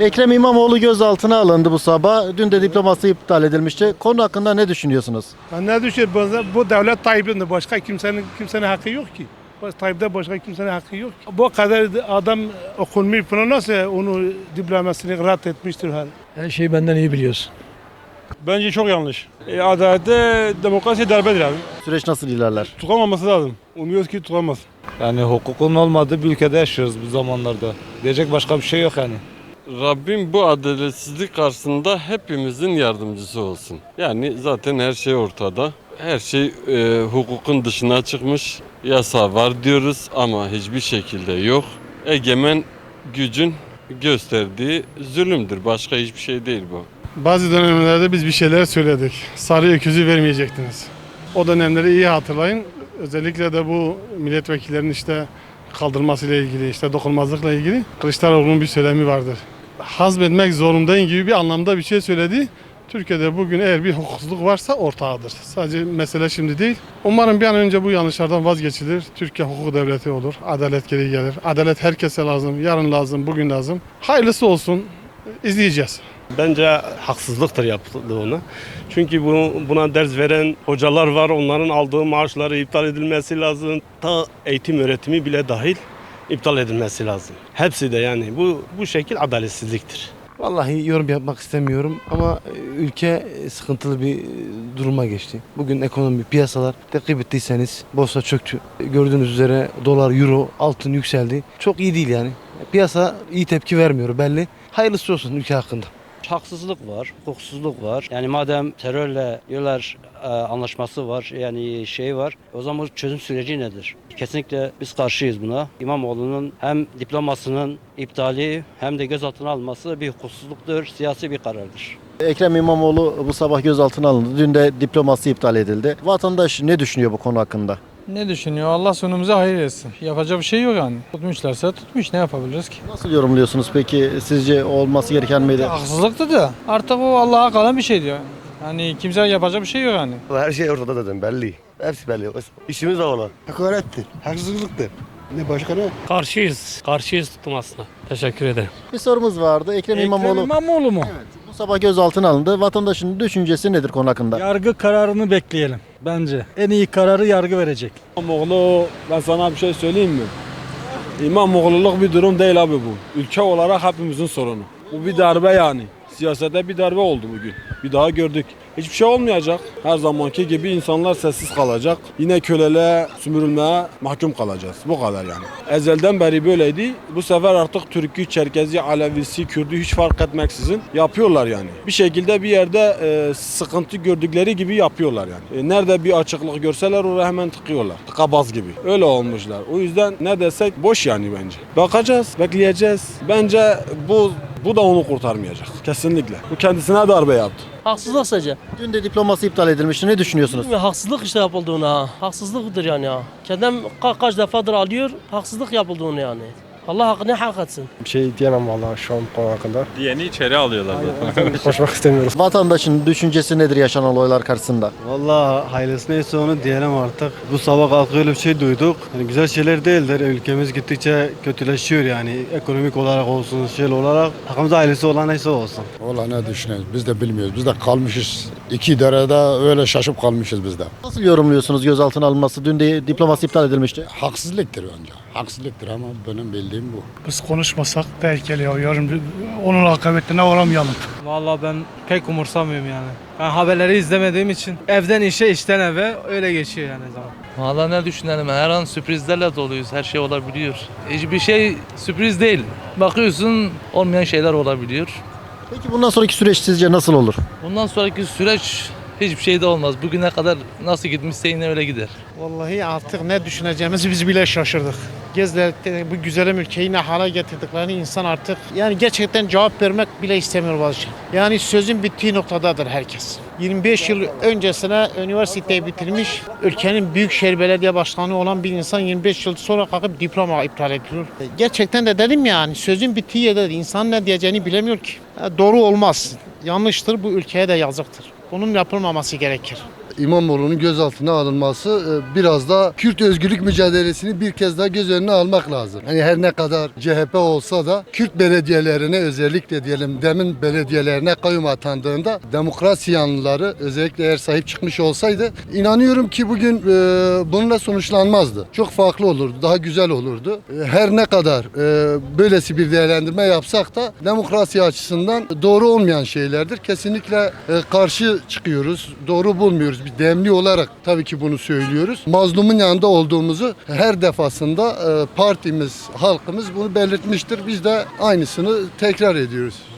Ekrem İmamoğlu gözaltına alındı bu sabah. Dün de diploması iptal edilmişti. Konu hakkında ne düşünüyorsunuz? Ben ne düşünüyorum? Bu- devlet Tayyip'in başka kimsenin kimsenin hakkı yok ki. Tayyip'te başka kimsenin hakkı yok. ki. Bu kadar adam okunmuş falan nasıl onu diplomasını rad etmiştir her. Her şeyi benden iyi biliyorsun. Bence çok yanlış. E, adalette demokrasi darbedir abi. Süreç nasıl ilerler? Tutuklanmaması lazım. Umuyoruz ki tutuklanmasın. Yani hukukun olmadığı bir ülkede yaşıyoruz bu zamanlarda. Diyecek başka bir şey yok yani. Rabbim bu adaletsizlik karşısında hepimizin yardımcısı olsun. Yani zaten her şey ortada. Her şey e, hukukun dışına çıkmış. Yasa var diyoruz ama hiçbir şekilde yok. Egemen gücün gösterdiği zulümdür. Başka hiçbir şey değil bu. Bazı dönemlerde biz bir şeyler söyledik. Sarı öküzü vermeyecektiniz. O dönemleri iyi hatırlayın. Özellikle de bu milletvekillerinin işte kaldırmasıyla ilgili, işte dokunulmazlıkla ilgili Kılıçdaroğlu'nun bir söylemi vardır. Hazmetmek zorundayım gibi bir anlamda bir şey söyledi. Türkiye'de bugün eğer bir hukuksuzluk varsa ortağıdır. Sadece mesele şimdi değil. Umarım bir an önce bu yanlışlardan vazgeçilir. Türkiye hukuk devleti olur. Adalet geri gelir. Adalet herkese lazım. Yarın lazım, bugün lazım. Hayırlısı olsun. İzleyeceğiz. Bence haksızlıktır yapıldığını. Çünkü bunu, buna ders veren hocalar var. Onların aldığı maaşları iptal edilmesi lazım. Ta eğitim öğretimi bile dahil iptal edilmesi lazım. Hepsi de yani bu bu şekil adaletsizliktir. Vallahi yorum yapmak istemiyorum ama e, ülke e, sıkıntılı bir e, duruma geçti. Bugün ekonomi, piyasalar takip ettiyseniz borsa çöktü. Gördüğünüz üzere dolar, euro, altın yükseldi. Çok iyi değil yani. Piyasa iyi tepki vermiyor belli. Hayırlısı olsun ülke hakkında. Haksızlık var, hukuksuzluk var. Yani madem terörle diyorlar e, anlaşması var, yani şey var. O zaman bu çözüm süreci nedir? Kesinlikle biz karşıyız buna. İmamoğlu'nun hem diplomasının iptali hem de gözaltına alınması bir hukuksuzluktur, siyasi bir karardır. Ekrem İmamoğlu bu sabah gözaltına alındı. Dün de diploması iptal edildi. Vatandaş ne düşünüyor bu konu hakkında? Ne düşünüyor? Allah sonumuza hayır etsin. Yapacak bir şey yok yani. Tutmuşlarsa tutmuş. Ne yapabiliriz ki? Nasıl yorumluyorsunuz peki? Sizce olması gereken miydi? Haksızlıktı da. Artık o Allah'a kalan bir şey diyor. Yani kimse yapacak bir şey yok yani. Her şey ortada zaten belli. Hepsi belli. İşimiz de ona. Hakarettir, haksızlıktır. Ne başka ne? Karşıyız. Karşıyız tutulmasına. Teşekkür ederim. Bir sorumuz vardı. Ekrem, İmamoğlu İmamoğlu mu? bu sabah gözaltına alındı. Vatandaşın düşüncesi nedir konu hakkında? Yargı kararını bekleyelim bence. En iyi kararı yargı verecek. İmamoğlu ben sana bir şey söyleyeyim mi? İmamoğlu'luk bir durum değil abi bu. Ülke olarak hepimizin sorunu. Bu bir darbe yani. Siyasete bir darbe oldu bugün. Bir daha gördük. Hiçbir şey olmayacak. Her zamanki gibi insanlar sessiz kalacak. Yine köleliğe, sümürülmeye mahkum kalacağız. Bu kadar yani. Ezelden beri böyleydi. Bu sefer artık Türk'ü, Çerkezi, Alevisi, Kürdü hiç fark etmeksizin yapıyorlar yani. Bir şekilde bir yerde e, sıkıntı gördükleri gibi yapıyorlar yani. E, nerede bir açıklık görseler oraya hemen tıkıyorlar. Tıkabaz gibi. Öyle olmuşlar. O yüzden ne desek boş yani bence. Bakacağız, bekleyeceğiz. Bence bu bu da onu kurtarmayacak. Kesinlikle. Bu kendisine darbe yaptı. Haksızlık sadece. Dün de diploması iptal edilmişti. Ne düşünüyorsunuz? Haksızlık işte yapıldığına. Haksızlıktır yani ya. Kendim ka- kaç defadır alıyor. Haksızlık yapıldığını yani. Allah hakkını hak etsin. Bir şey diyemem vallahi şu an konu hakkında. Diyeni içeri alıyorlar zaten. Konuşmak istemiyorum. Vatandaşın düşüncesi nedir yaşanan olaylar karşısında? Vallahi hayırlısı neyse onu diyelim artık. Bu sabah kalkıp öyle bir şey duyduk. Yani güzel şeyler değildir. Ülkemiz gittikçe kötüleşiyor yani. Ekonomik olarak olsun, şey olarak. Hakkımızda hayırlısı olan neyse olsun. Valla ne düşünüyoruz biz de bilmiyoruz. Biz de kalmışız. İki derede öyle şaşıp kalmışız biz de. Nasıl yorumluyorsunuz gözaltına alınması? Dün de diploması iptal edilmişti. Haksızlıktır bence. Haksızlıktır ama benim bildiğim bu. Biz konuşmasak belki yarın onun akıbetine uğramayalım. Vallahi ben pek umursamıyorum yani. Ben haberleri izlemediğim için evden işe işten eve öyle geçiyor yani zaman. Valla ne düşünelim her an sürprizlerle doluyuz. Her şey olabiliyor. Hiçbir şey sürpriz değil. Bakıyorsun olmayan şeyler olabiliyor. Peki bundan sonraki süreç sizce nasıl olur? Bundan sonraki süreç hiçbir şey de olmaz. Bugüne kadar nasıl gitmişse yine öyle gider. Vallahi artık ne düşüneceğimizi biz bile şaşırdık. Gezler'de bu güzelim ülkeyi ne hale getirdiklerini insan artık yani gerçekten cevap vermek bile istemiyor bazı şey. Yani sözün bittiği noktadadır herkes. 25 yıl öncesine üniversiteyi bitirmiş, ülkenin büyükşehir belediye başkanı olan bir insan 25 yıl sonra kalkıp diploma iptal ediyor. Gerçekten de dedim yani sözün bittiği yerde insan ne diyeceğini bilemiyor ki. Doğru olmaz, yanlıştır bu ülkeye de yazıktır. Bunun yapılmaması gerekir. İmamoğlu'nun gözaltına alınması e, biraz da Kürt özgürlük mücadelesini bir kez daha göz önüne almak lazım. Hani her ne kadar CHP olsa da Kürt belediyelerine özellikle diyelim demin belediyelerine kayyum atandığında demokrasi yanlıları özellikle eğer sahip çıkmış olsaydı inanıyorum ki bugün e, bununla sonuçlanmazdı. Çok farklı olurdu, daha güzel olurdu. E, her ne kadar e, böylesi bir değerlendirme yapsak da demokrasi açısından doğru olmayan şeylerdir. Kesinlikle e, karşı çıkıyoruz. Doğru bulmuyoruz. Bir demli olarak tabii ki bunu söylüyoruz. Mazlumun yanında olduğumuzu her defasında e, partimiz, halkımız bunu belirtmiştir. Biz de aynısını tekrar ediyoruz.